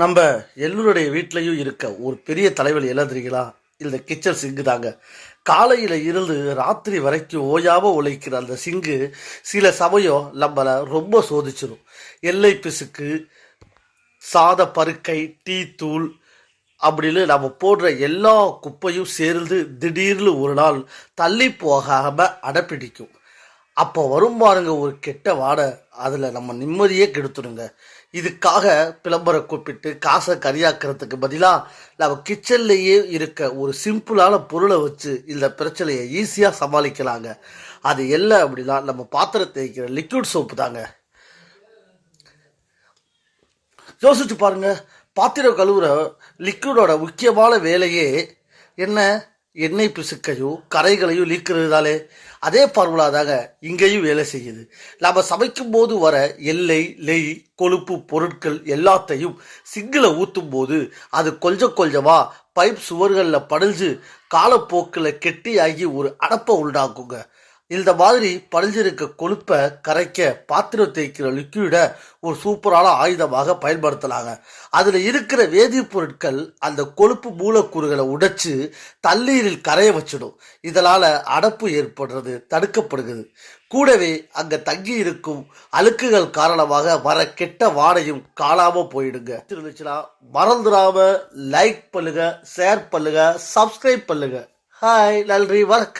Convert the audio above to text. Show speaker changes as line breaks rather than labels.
நம்ம எல்லோருடைய வீட்லேயும் இருக்க ஒரு பெரிய தலைவலி எல்லாம் தெரியுங்களா? இந்த கிச்சன் சிங்கு தாங்க. காலையில் இருந்து ராத்திரி வரைக்கும் ஓயாமல் உழைக்கிற அந்த சிங்கு சில சமயம் நம்மளை ரொம்ப சோதிச்சிடும் எல்லை பிசுக்கு சாத பருக்கை டீ தூள் அப்படின்னு நம்ம போடுற எல்லா குப்பையும் சேர்ந்து திடீர்னு ஒரு நாள் தள்ளி போகாமல் அடப்பிடிக்கும். அப்போ வரும் பாருங்க ஒரு கெட்ட வாடை அதில் நம்ம நிம்மதியே கெடுத்துடுங்க. இதுக்காக பிளம்பரை கூப்பிட்டு காசை கரியாக்கிறதுக்கு பதிலாக நம்ம கிச்சன்லேயே இருக்க ஒரு சிம்பிளான பொருளை வச்சு இந்த பிரச்சனையை ஈஸியாக சமாளிக்கலாங்க. அது எல்லாம் அப்படின்னா நம்ம பாத்திரம் தேய்க்கிற லிக்விட் சோப்பு தாங்க. யோசிச்சு பாருங்க பாத்திரம் கழுவுற லிக்விடோட முக்கியமான வேலையே என்ன? எண்ணெய் பிசுக்கையோ கரைகளையும் நீக்கிறதுனாலே அதே ஃபார்முலா தாங்க இங்கேயும் வேலை செய்யுது. நம்ம சமைக்கும் போது வர எல்லை நெய் கொழுப்பு பொருட்கள் எல்லாத்தையும் சிங்கில் ஊற்றும் போது அது கொஞ்சம் கொஞ்சமாக பைப் சுவர்களில் படிஞ்சு காலப்போக்கில் கெட்டியாகி ஒரு அடப்பை உண்டாக்குங்க. இந்த மாதிரி படிஞ்சிருக்க கொழுப்பை கரைக்க பாத்திரம் தேய்க்கிற லிக்விடை ஒரு சூப்பரான ஆயுதமாக பயன்படுத்தலாங்க அதில் இருக்கிற வேதிப்பொருட்கள் அந்த கொழுப்பு மூலக்கூறுகளை உடைச்சு தண்ணீரில் கரைய வச்சிடும். இதனால் அடப்பு ஏற்படுறது தடுக்கப்படுகிறது. கூடவே அங்கே தங்கி இருக்கும் அழுக்குகள் காரணமாக வர கெட்ட வாடையும் காணாமல் போயிடுங்க. இருந்துச்சுன்னா மறந்துடாம லைக் பண்ணுங்க ஷேர் பண்ணுங்க சப்ஸ்கிரைப் பண்ணுங்க. ஹாய் நன்றி வணக்கம்.